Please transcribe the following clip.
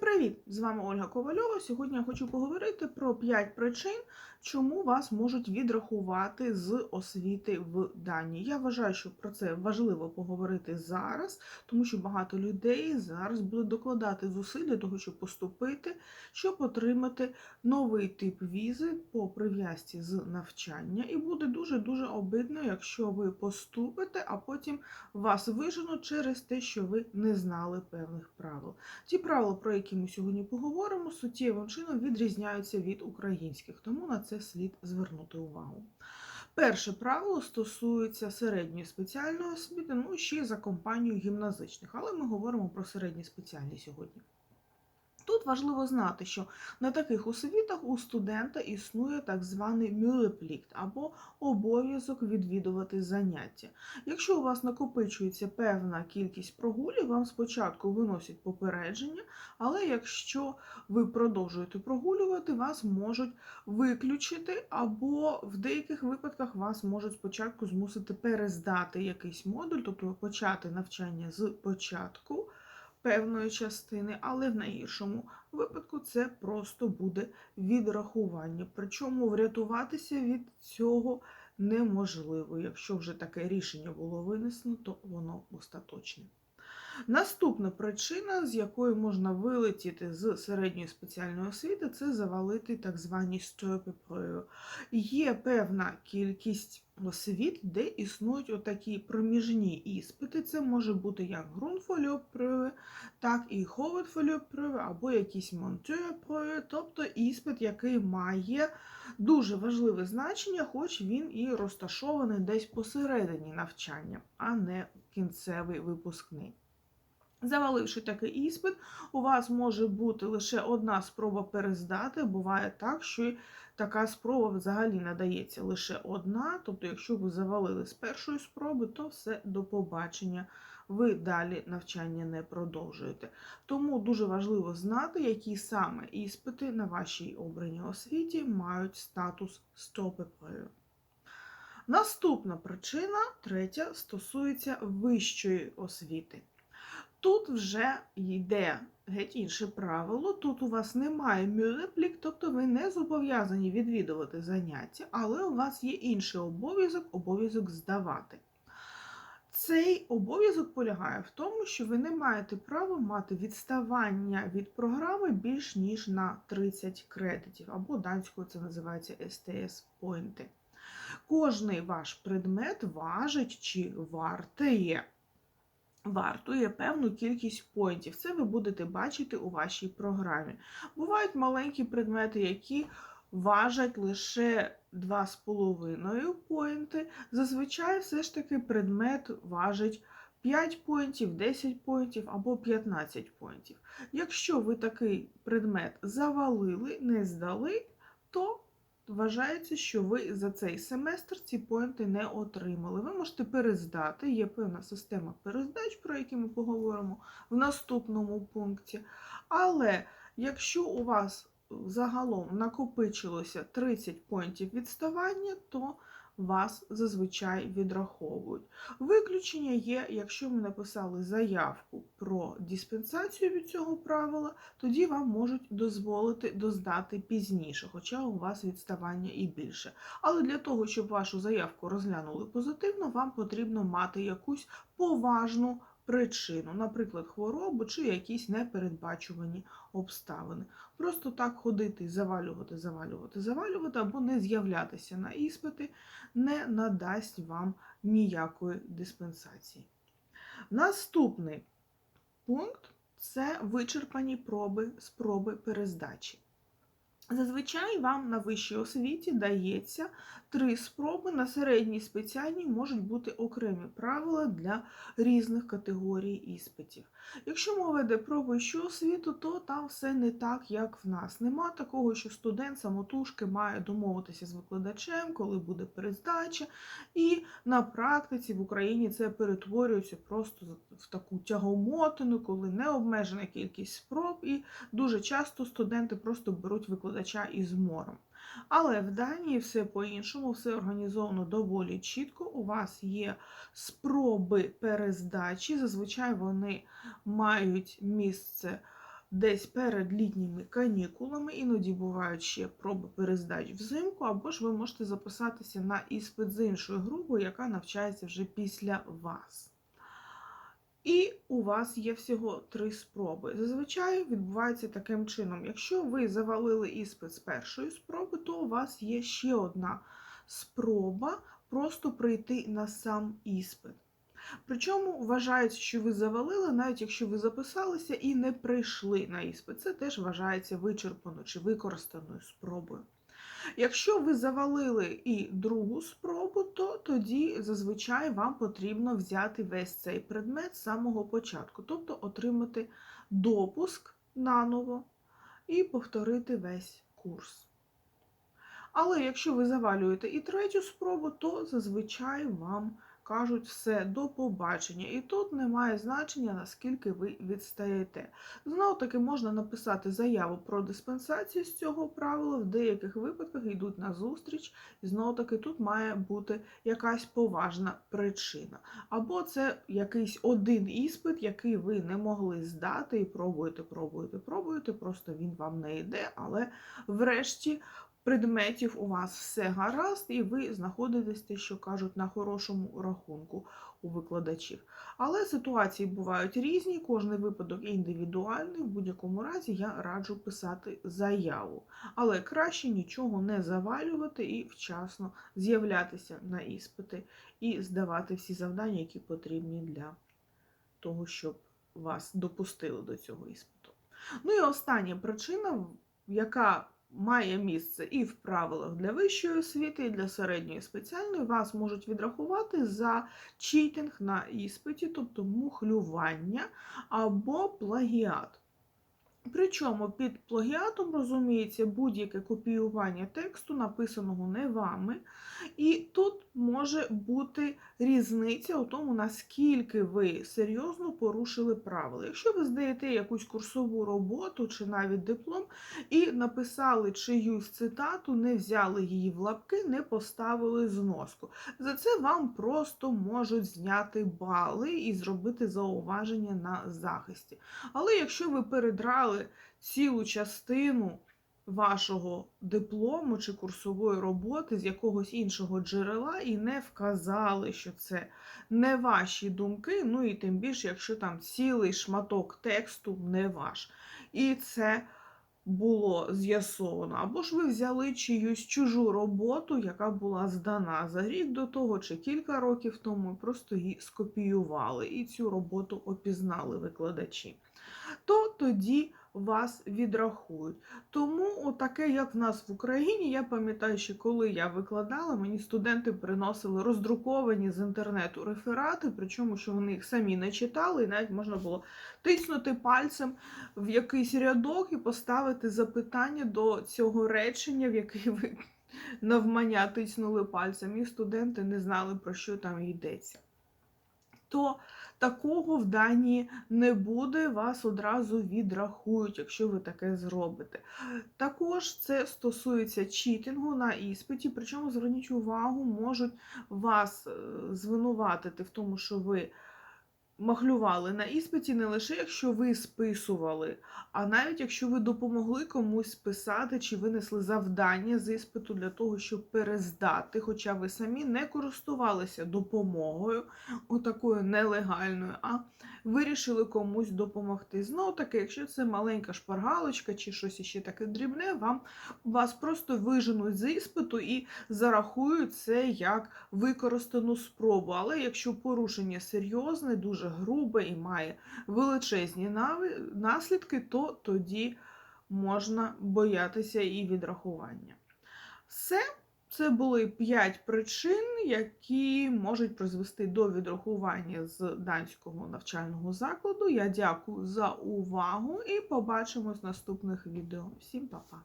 sempre привіт! З вами Ольга Ковальова. Сьогодні я хочу поговорити про 5 причин, чому вас можуть відрахувати з освіти в Данії. Я вважаю, що про це важливо поговорити зараз, тому що багато людей зараз будуть докладати зусиль для того, щоб поступити, щоб отримати новий тип візи по прив'язці з навчання. І буде дуже-дуже обидно, якщо ви поступите, а потім вас виженуть через те, що ви не знали певних правил. Ті правила, про які ми сьогодні поговоримо, суттєвим чином відрізняються від українських, тому на це слід звернути увагу. Перше правило стосується середньої спеціальної освіти, ну ще й за компанію гімназичних, але ми говоримо про середні спеціальні сьогодні. Тут важливо знати, що на таких освітах у студента існує так званий мюлеплікт або обов'язок відвідувати заняття. Якщо у вас накопичується певна кількість прогулів, вам спочатку виносять попередження, але якщо ви продовжуєте прогулювати, вас можуть виключити, або в деяких випадках вас можуть спочатку змусити перездати якийсь модуль, тобто почати навчання з початку певної частини, але в найгіршому випадку це просто буде відрахування. Причому врятуватися від цього неможливо. Якщо вже таке рішення було винесено, то воно остаточне. Наступна причина, з якої можна вилетіти з середньої спеціальної освіти, це завалити так звані стопепрою. Є певна кількість освіт, де існують отакі проміжні іспити. Це може бути як ґрунтфольопрою, так і ховертфольопрою, або якісь монтюрпрою, тобто іспит, який має дуже важливе значення, хоч він і розташований десь посередині навчання, а не кінцевий випускний. Заваливши такий іспит, у вас може бути лише одна спроба перездати. Буває так, що така спроба взагалі надається лише одна. Тобто, якщо ви завалили з першої спроби, то все до побачення. Ви далі навчання не продовжуєте. Тому дуже важливо знати, які саме іспити на вашій обраній освіті мають статус стопеплею. Наступна причина, третя, стосується вищої освіти. Тут вже йде геть інше правило. Тут у вас немає мюлеплік, тобто ви не зобов'язані відвідувати заняття, але у вас є інший обов'язок обов'язок здавати. Цей обов'язок полягає в тому, що ви не маєте права мати відставання від програми більш ніж на 30 кредитів, або данською це називається STS-поінти. Кожний ваш предмет важить чи вартує вартує певну кількість поінтів. Це ви будете бачити у вашій програмі. Бувають маленькі предмети, які важать лише 2,5 поінти. Зазвичай все ж таки предмет важить 5 поінтів, 10 поінтів або 15 поінтів. Якщо ви такий предмет завалили, не здали, то Вважається, що ви за цей семестр ці поінти не отримали. Ви можете перездати, є певна система перездач, про які ми поговоримо в наступному пункті. Але якщо у вас загалом накопичилося 30 поінтів відставання, то вас зазвичай відраховують. Виключення є, якщо ми написали заявку про диспенсацію від цього правила, тоді вам можуть дозволити доздати пізніше, хоча у вас відставання і більше. Але для того, щоб вашу заявку розглянули позитивно, вам потрібно мати якусь поважну причину, наприклад, хворобу чи якісь непередбачувані обставини. Просто так ходити, завалювати, завалювати, завалювати або не з'являтися на іспити не надасть вам ніякої диспенсації. Наступний пункт це вичерпані проби, спроби перездачі. Зазвичай вам на вищій освіті дається три спроби, на середній спеціальній можуть бути окремі правила для різних категорій іспитів. Якщо мова йде про вищу освіту, то там все не так, як в нас. Нема такого, що студент самотужки має домовитися з викладачем, коли буде перездача, і на практиці в Україні це перетворюється просто в таку тягомотину, коли необмежена кількість спроб, і дуже часто студенти просто беруть викладача із мором. Але в Данії все по-іншому, все організовано доволі чітко. У вас є спроби перездачі. Зазвичай вони мають місце десь перед літніми канікулами, іноді бувають ще проби перездач взимку, або ж ви можете записатися на іспит з іншою групою, яка навчається вже після вас. І у вас є всього три спроби. Зазвичай відбувається таким чином: якщо ви завалили іспит з першої спроби, то у вас є ще одна спроба просто прийти на сам іспит. Причому вважається, що ви завалили, навіть якщо ви записалися і не прийшли на іспит. Це теж вважається вичерпаною чи використаною спробою. Якщо ви завалили і другу спробу, то тоді зазвичай вам потрібно взяти весь цей предмет з самого початку, тобто отримати допуск наново і повторити весь курс. Але якщо ви завалюєте і третю спробу, то зазвичай вам кажуть все до побачення. І тут немає значення, наскільки ви відстаєте. Знову таки можна написати заяву про диспенсацію з цього правила, в деяких випадках йдуть на зустріч, і знову таки тут має бути якась поважна причина. Або це якийсь один іспит, який ви не могли здати, і пробуєте, пробуєте, пробуєте, просто він вам не йде, але врешті предметів у вас все гаразд, і ви знаходитесь, те, що кажуть, на хорошому рахунку у викладачів. Але ситуації бувають різні, кожний випадок індивідуальний. В будь-якому разі я раджу писати заяву. Але краще нічого не завалювати і вчасно з'являтися на іспити і здавати всі завдання, які потрібні для того, щоб вас допустили до цього іспиту. Ну і остання причина, яка має місце і в правилах для вищої освіти, і для середньої спеціальної, вас можуть відрахувати за читинг на іспиті, тобто мухлювання або плагіат. Причому під плагіатом розуміється будь-яке копіювання тексту, написаного не вами. І тут може бути різниця у тому, наскільки ви серйозно порушили правила. Якщо ви здаєте якусь курсову роботу чи навіть диплом і написали чиюсь цитату, не взяли її в лапки, не поставили зноску. За це вам просто можуть зняти бали і зробити зауваження на захисті. Але якщо ви передрали цілу частину вашого диплому чи курсової роботи з якогось іншого джерела і не вказали, що це не ваші думки, ну і тим більше, якщо там цілий шматок тексту не ваш. І це було з'ясовано. Або ж ви взяли чиюсь чужу роботу, яка була здана за рік до того чи кілька років тому, і просто її скопіювали і цю роботу опізнали викладачі. То тоді вас відрахують. Тому, отаке, як в нас в Україні, я пам'ятаю, що коли я викладала, мені студенти приносили роздруковані з інтернету реферати, причому що вони їх самі не читали, і навіть можна було тиснути пальцем в якийсь рядок і поставити запитання до цього речення, в яке ви навмання тиснули пальцем, і студенти не знали, про що там йдеться. То такого в Данії не буде, вас одразу відрахують, якщо ви таке зробите. Також це стосується читингу на іспиті, причому зверніть увагу, можуть вас е, звинуватити в тому, що ви махлювали на іспиті не лише якщо ви списували, а навіть якщо ви допомогли комусь списати чи винесли завдання з іспиту для того, щоб перездати, хоча ви самі не користувалися допомогою, отакою нелегальною, а вирішили комусь допомогти. Знову таки, якщо це маленька шпаргалочка чи щось іще таке дрібне, вам вас просто виженуть з іспиту і зарахують це як використану спробу. Але якщо порушення серйозне, дуже грубе і має величезні наслідки, то тоді можна боятися і відрахування. Все. Це були 5 причин, які можуть призвести до відрахування з данського навчального закладу. Я дякую за увагу і побачимось в наступних відео. Всім па-па!